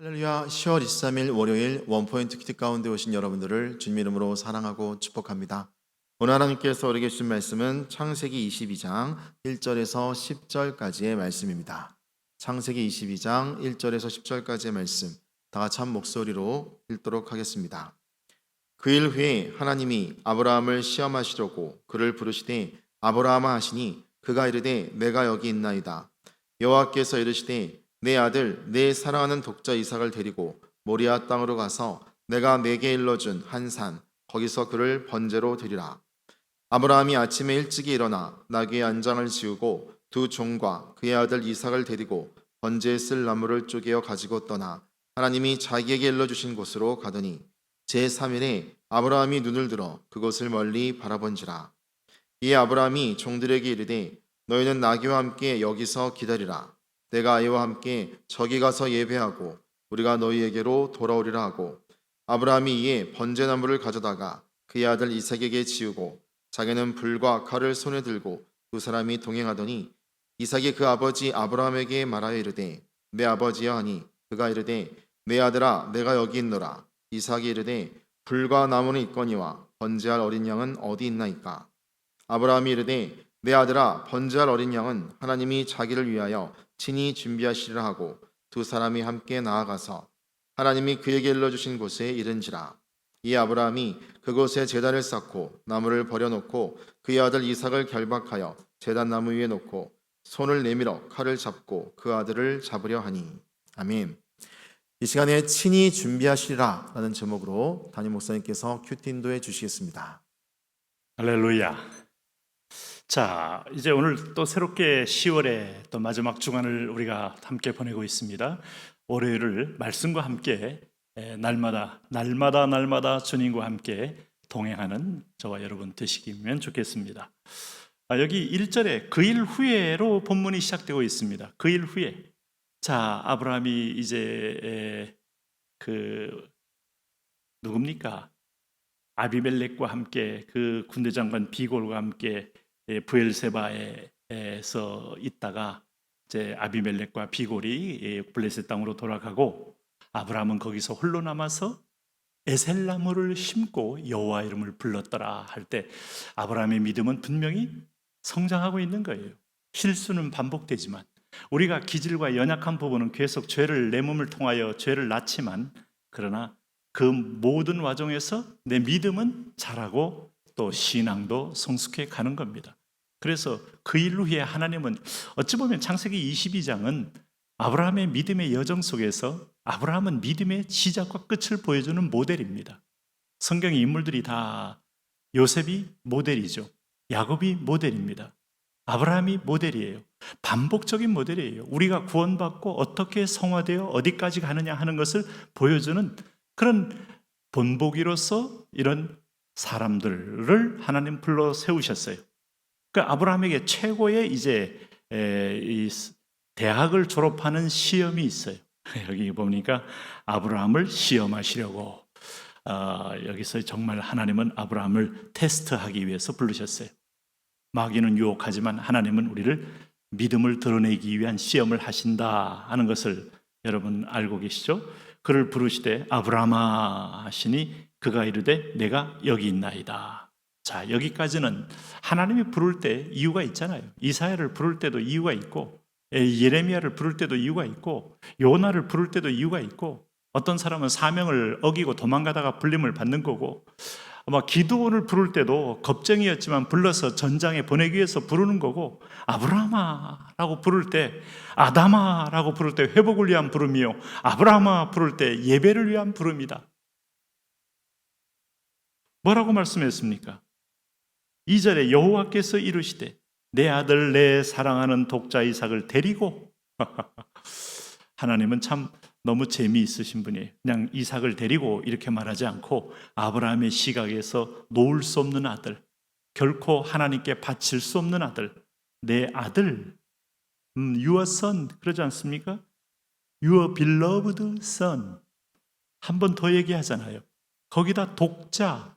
할렐루야 10월 23일 월요일 원포인트 키트 가운데 오신 여러분들을 주님 이름으로 사랑하고 축복합니다. 오늘 하나님께서 우리에게 주신 말씀은 창세기 22장 1절에서 10절까지의 말씀입니다. 창세기 22장 1절에서 10절까지의 말씀 다 같이 한 목소리로 읽도록 하겠습니다. 그 일 후에 하나님이 아브라함을 시험하시려고 그를 부르시되 아브라함아 하시니 그가 이르되 내가 여기 있나이다. 여호와께서 이르시되 내 아들 내 사랑하는 독자 이삭을 데리고 모리아 땅으로 가서 내가 내게 일러준 한 산 거기서 그를 번제로 드리라. 아브라함이 아침에 일찍이 일어나 나귀의 안장을 지우고 두 종과 그의 아들 이삭을 데리고 번제에 쓸 나무를 쪼개어 가지고 떠나 하나님이 자기에게 일러주신 곳으로 가더니 제3일에 아브라함이 눈을 들어 그곳을 멀리 바라본지라. 이에 아브라함이 종들에게 이르되 너희는 나귀와 함께 여기서 기다리라. 내가 아이와 함께 저기 가서 예배하고 우리가 너희에게로 돌아오리라 하고 아브라함이 이에 번제나무를 가져다가 그의 아들 이삭에게 지우고 자기는 불과 칼을 손에 들고 두 사람이 동행하더니 이삭이 그 아버지 아브라함에게 말하여 이르되 내 아버지여 하니 그가 이르되 내 아들아 내가 여기 있노라. 이삭이 이르되 불과 나무는 있거니와 번제할 어린 양은 어디 있나이까? 아브라함이 이르되 내 아들아 번제할 어린 양은 하나님이 자기를 위하여 친히 준비하시리라 하고 두 사람이 함께 나아가서 하나님이 그에게 일러주신 곳에 이른지라 이 아브라함이 그곳에 제단을 쌓고 나무를 버려놓고 그의 아들 이삭을 결박하여 제단 나무 위에 놓고 손을 내밀어 칼을 잡고 그 아들을 잡으려 하니 아멘. 이 시간에 친히 준비하시리라라는 제목으로 담임 목사님께서 큐티인도해 주시겠습니다. 할렐루야. 자, 이제 오늘 또 새롭게 10월의 또 마지막 주간을 우리가 함께 보내고 있습니다. 월요일을 말씀과 함께 에, 날마다 날마다 날마다 주님과 함께 동행하는 저와 여러분 되시기면 좋겠습니다. 아, 여기 1절에 그 일 후에로 본문이 시작되고 있습니다. 그 일 후에. 자, 아브라함이 이제 에, 그 누굽니까? 아비멜렉과 함께 그 군대 장관 비골과 함께 예, 부엘세바에서 있다가 이제 아비멜렉과 비골이 예, 블레셋 땅으로 돌아가고 아브라함은 거기서 홀로 남아서 에셀나무를 심고 여호와 이름을 불렀더라 할 때 아브라함의 믿음은 분명히 성장하고 있는 거예요. 실수는 반복되지만 우리가 기질과 연약한 부분은 계속 죄를 내 몸을 통하여 죄를 낳지만 그러나 그 모든 와중에서 내 믿음은 자라고 또 신앙도 성숙해 가는 겁니다. 그래서 그 일 후에 하나님은 어찌 보면 창세기 22장은 아브라함의 믿음의 여정 속에서 아브라함은 믿음의 시작과 끝을 보여주는 모델입니다. 성경의 인물들이 다 요셉이 모델이죠. 야곱이 모델입니다. 아브라함이 모델이에요. 반복적인 모델이에요. 우리가 구원받고 어떻게 성화되어 어디까지 가느냐 하는 것을 보여주는 그런 본보기로서 이런 사람들을 하나님 불러 세우셨어요. 그 아브라함에게 최고의 이제 대학을 졸업하는 시험이 있어요. 여기 보니까 아브라함을 시험하시려고 어, 여기서 정말 하나님은 아브라함을 테스트하기 위해서 부르셨어요. 마귀는 유혹하지만 하나님은 우리를 믿음을 드러내기 위한 시험을 하신다 하는 것을 여러분 알고 계시죠? 그를 부르시되 아브라함아 하시니 그가 이르되 내가 여기 있나이다. 자, 여기까지는 하나님이 부를 때 이유가 있잖아요. 이사야를 부를 때도 이유가 있고 예레미야를 부를 때도 이유가 있고 요나를 부를 때도 이유가 있고 어떤 사람은 사명을 어기고 도망가다가 불림을 받는 거고 아마 기도원을 부를 때도 겁쟁이였지만 불러서 전장에 보내기 위해서 부르는 거고 아브라마라고 부를 때 아다마라고 부를 때 회복을 위한 부름이요 아브라마 부를 때 예배를 위한 부름이다. 뭐라고 말씀했습니까? 2절에 여호와께서 이르시되 내 아들 내 사랑하는 독자 이삭을 데리고 하나님은 참 너무 재미있으신 분이에요. 그냥 이삭을 데리고 이렇게 말하지 않고 아브라함의 시각에서 놓을 수 없는 아들, 결코 하나님께 바칠 수 없는 아들, 내 아들, 음, your son 그러지 않습니까? Your beloved son 한 번 더 얘기하잖아요. 거기다 독자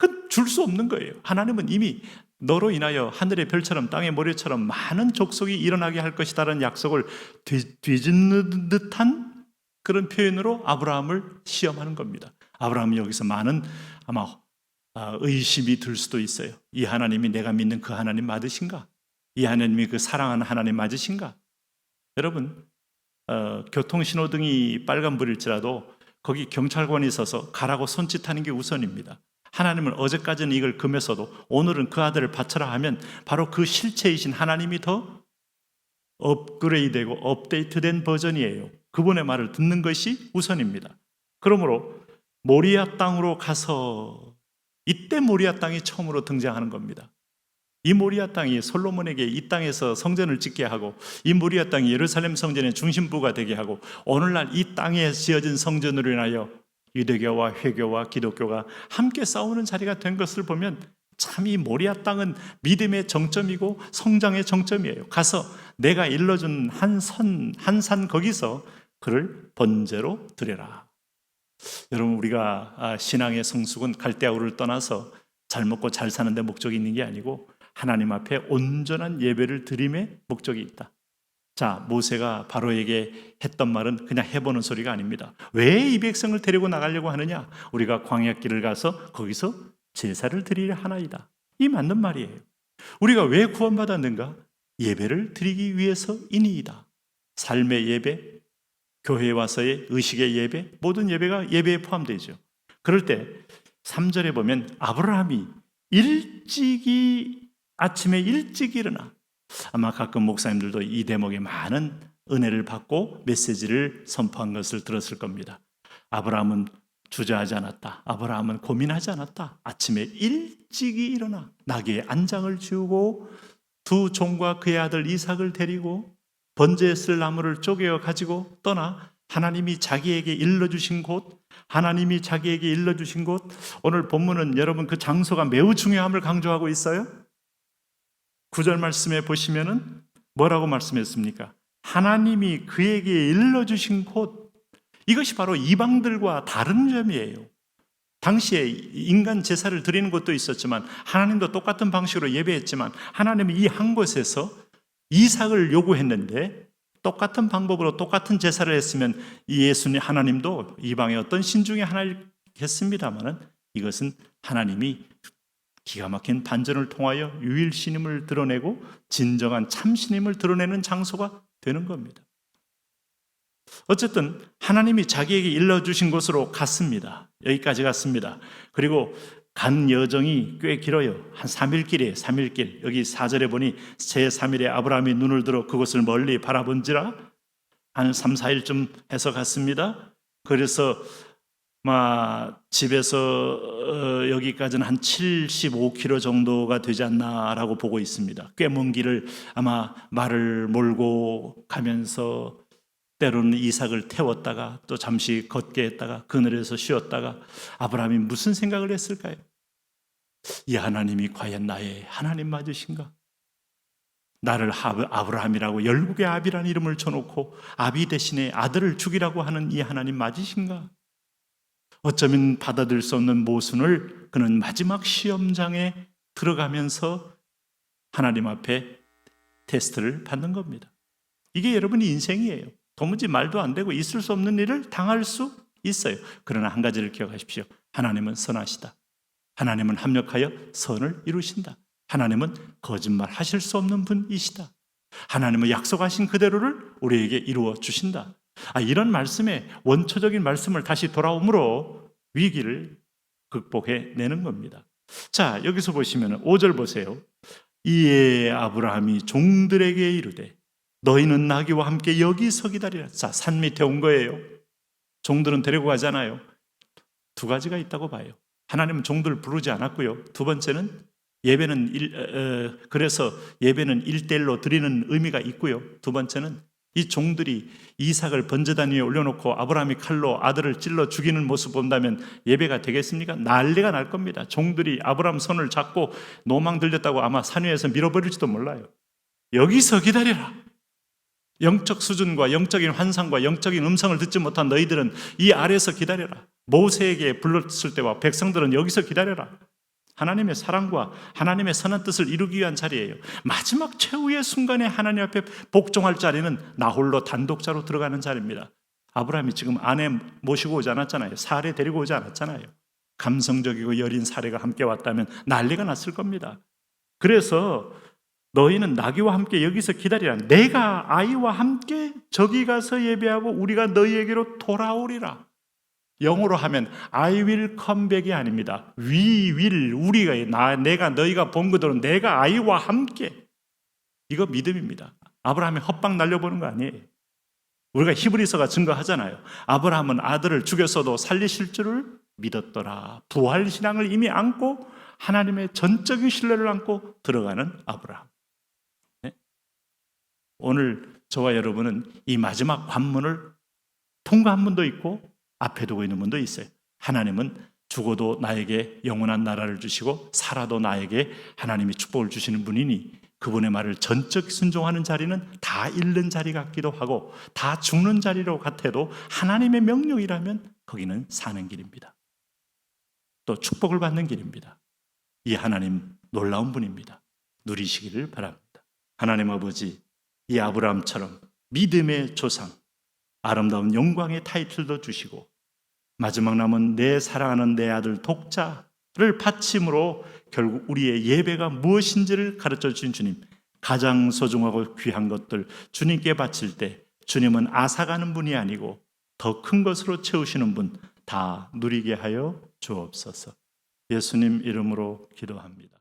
그줄수 없는 거예요. 하나님은 이미 너로 인하여 하늘의 별처럼 땅의 모래처럼 많은 족속이 일어나게 할 것이다라는 약속을 뒤- 뒤집는 듯한 그런 표현으로 아브라함을 시험하는 겁니다. 아브라함이 여기서 많은 아마 아, 의심이 들 수도 있어요. 이 하나님이 내가 믿는 그 하나님 맞으신가? 이 하나님이 그 사랑하는 하나님 맞으신가? 여러분, 어, 교통신호등이 빨간불일지라도 거기 경찰관이 있어서 가라고 손짓하는 게 우선입니다. 하나님은 어제까지는 이걸 금했어도 오늘은 그 아들을 바쳐라 하면 바로 그 실체이신 하나님이 더 업그레이드되고 업데이트된 버전이에요. 그분의 말을 듣는 것이 우선입니다. 그러므로 모리아 땅으로 가서 이때 모리아 땅이 처음으로 등장하는 겁니다. 이 모리아 땅이 솔로몬에게 이 땅에서 성전을 짓게 하고 이 모리아 땅이 예루살렘 성전의 중심부가 되게 하고 오늘날 이 땅에 지어진 성전으로 인하여 유대교와 회교와 기독교가 함께 싸우는 자리가 된 것을 보면 참 이 모리아 땅은 믿음의 정점이고 성장의 정점이에요. 가서 내가 일러준 한 선, 한 산 거기서 그를 번제로 드려라. 여러분 우리가 아, 신앙의 성숙은 갈대아우를 떠나서 잘 먹고 잘 사는 데 목적이 있는 게 아니고 하나님 앞에 온전한 예배를 드림에 목적이 있다. 자, 모세가 바로에게 했던 말은 그냥 해보는 소리가 아닙니다. 왜 이 백성을 데리고 나가려고 하느냐? 우리가 광야길을 가서 거기서 제사를 드리려 하나이다. 이 맞는 말이에요. 우리가 왜 구원받았는가? 예배를 드리기 위해서이니이다. 삶의 예배, 교회에 와서의 의식의 예배, 모든 예배가 예배에 포함되죠. 그럴 때 3절에 보면 아브라함이 일찍이 아침에 일찍 일어나 아마 가끔 목사님들도 이 대목에 많은 은혜를 받고 메시지를 선포한 것을 들었을 겁니다. 아브라함은 주저하지 않았다. 아브라함은 고민하지 않았다. 아침에 일찍이 일어나 나귀의 안장을 지우고 두 종과 그의 아들 이삭을 데리고 번제에 쓸 나무를 쪼개어 가지고 떠나 하나님이 자기에게 일러주신 곳, 하나님이 자기에게 일러주신 곳, 오늘 본문은 여러분 그 장소가 매우 중요함을 강조하고 있어요. 구절 말씀에 보시면은 뭐라고 말씀했습니까? 하나님이 그에게 일러 주신 곳, 이것이 바로 이방들과 다른 점이에요. 당시에 인간 제사를 드리는 것도 있었지만 하나님도 똑같은 방식으로 예배했지만 하나님이 이 한 곳에서 이삭을 요구했는데 똑같은 방법으로 똑같은 제사를 했으면 이 예수님 하나님도 이방의 어떤 신 중에 하나를 했습니다만은 이것은 하나님이 기가 막힌 반전을 통하여 유일신임을 드러내고 진정한 참신임을 드러내는 장소가 되는 겁니다. 어쨌든 하나님이 자기에게 일러주신 곳으로 갔습니다. 여기까지 갔습니다. 그리고 간 여정이 꽤 길어요. 한 3일 길이에요. 3일 길. 여기 4절에 보니 제 3일에 아브라함이 눈을 들어 그곳을 멀리 바라본지라 한 3, 4일쯤 해서 갔습니다. 그래서 막 집에서 어, 여기까지는 한 75km 정도가 되지 않나라고 보고 있습니다. 꽤 먼 길을 아마 말을 몰고 가면서 때로는 이삭을 태웠다가 또 잠시 걷게 했다가 그늘에서 쉬었다가 아브라함이 무슨 생각을 했을까요? 이 하나님이 과연 나의 하나님 맞으신가? 나를 하- 아브라함이라고 열국의 아비라는 이름을 쳐놓고 아비 대신에 아들을 죽이라고 하는 이 하나님 맞으신가? 어쩌면 받아들일 수 없는 모순을 그는 마지막 시험장에 들어가면서 하나님 앞에 테스트를 받는 겁니다. 이게 여러분의 인생이에요. 도무지 말도 안 되고 있을 수 없는 일을 당할 수 있어요. 그러나 한 가지를 기억하십시오. 하나님은 선하시다. 하나님은 합력하여 선을 이루신다. 하나님은 거짓말 하실 수 없는 분이시다. 하나님은 약속하신 그대로를 우리에게 이루어 주신다. 아, 이런 말씀에 원초적인 말씀을 다시 돌아옴으로 위기를 극복해 내는 겁니다. 자, 여기서 보시면 5절 보세요. 이에 아브라함이 종들에게 이르되 너희는 나귀와 함께 여기서 기다리라. 자, 산 밑에 온 거예요. 종들은 데리고 가잖아요. 두 가지가 있다고 봐요. 하나님은 종들을 부르지 않았고요. 두 번째는 예배는 일, 어, 어, 그래서 예배는 일대일로 드리는 의미가 있고요. 두 번째는 이 종들이 이삭을 번제단 위에 올려놓고 아브라함이 칼로 아들을 찔러 죽이는 모습 본다면 예배가 되겠습니까? 난리가 날 겁니다. 종들이 아브라함 손을 잡고 노망 들렸다고 아마 산 위에서 밀어버릴지도 몰라요. 여기서 기다리라. 영적 수준과 영적인 환상과 영적인 음성을 듣지 못한 너희들은 이 아래서 기다려라. 모세에게 불렀을 때와 백성들은 여기서 기다려라. 하나님의 사랑과 하나님의 선한 뜻을 이루기 위한 자리예요. 마지막 최후의 순간에 하나님 앞에 복종할 자리는 나 홀로 단독자로 들어가는 자리입니다. 아브라함이 지금 아내 모시고 오지 않았잖아요. 사례 데리고 오지 않았잖아요. 감성적이고 여린 사례가 함께 왔다면 난리가 났을 겁니다. 그래서 너희는 나귀와 함께 여기서 기다리라. 내가 아이와 함께 저기 가서 예배하고 우리가 너희에게로 돌아오리라. 영어로 하면 I will come back이 아닙니다. We will 우리가 나 내가 너희가 본 그대로 내가 아이와 함께 이거 믿음입니다. 아브라함이 헛방 날려보는 거 아니에요. 우리가 히브리서가 증거하잖아요. 아브라함은 아들을 죽였어도 살리실 줄을 믿었더라. 부활 신앙을 이미 안고 하나님의 전적인 신뢰를 안고 들어가는 아브라함. 네? 오늘 저와 여러분은 이 마지막 관문을 통과한 분도 있고 앞에 두고 있는 분도 있어요. 하나님은 죽어도 나에게 영원한 나라를 주시고 살아도 나에게 하나님이 축복을 주시는 분이니 그분의 말을 전적 순종하는 자리는 다 잃는 자리 같기도 하고 다 죽는 자리로 같아도 하나님의 명령이라면 거기는 사는 길입니다. 또 축복을 받는 길입니다. 이 하나님 놀라운 분입니다. 누리시기를 바랍니다. 하나님 아버지, 이 아브라함처럼 믿음의 조상, 아름다운 영광의 타이틀도 주시고 마지막 남은 내 사랑하는 내 아들 독자를 바침으로 결국 우리의 예배가 무엇인지를 가르쳐 주신 주님 가장 소중하고 귀한 것들 주님께 바칠 때 주님은 앗아가는 분이 아니고 더 큰 것으로 채우시는 분 다 누리게 하여 주옵소서 예수님 이름으로 기도합니다.